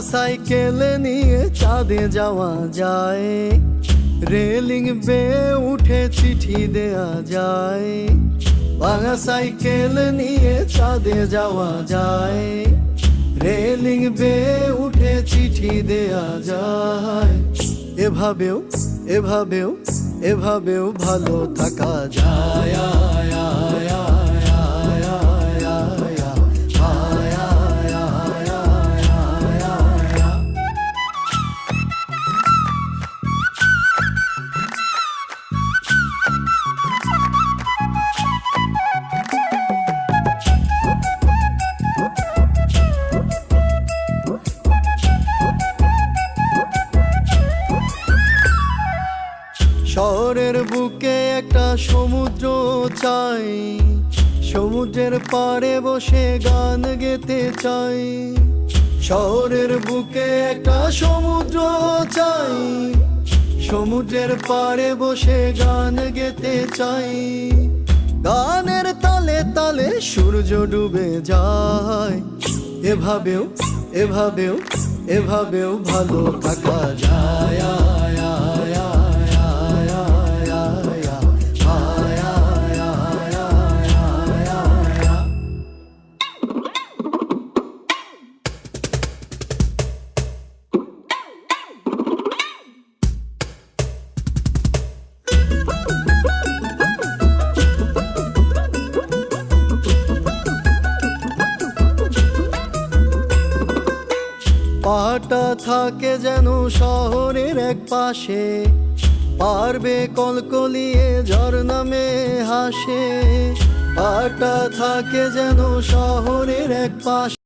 Cycle নিয়ে চাঁদে যাওয়া যায়। রেলিং বে উঠে চিঠি দেয়া যায়। ভাঙা সাইকেল নিয়ে চাঁদে যাওয়া যায়। রেলিং বে উঠে চিঠি দেয়া যায়। এভাবেও এভাবেও এভাবেও ভালো থাকা যায়। শহরের বুকে একটা সমুদ্র চাই। সমুদ্রের পাড়ে বসে গান গেতে চাই। শহরের বুকে একটা সমুদ্র চাই। সমুদ্রের পাড়ে বসে গান গেতে চাই। গানের তালে তালে সূর্য ডুবে যায়। এভাবেও এভাবেও এভাবেও ভালো থাকা যায়। পাটা থাকে যেন শহরের এক পাশে। পারবে কলকলিয়ে ঝর্ণামে হাসে। পাটা থাকে যেন শহরের এক পাশে।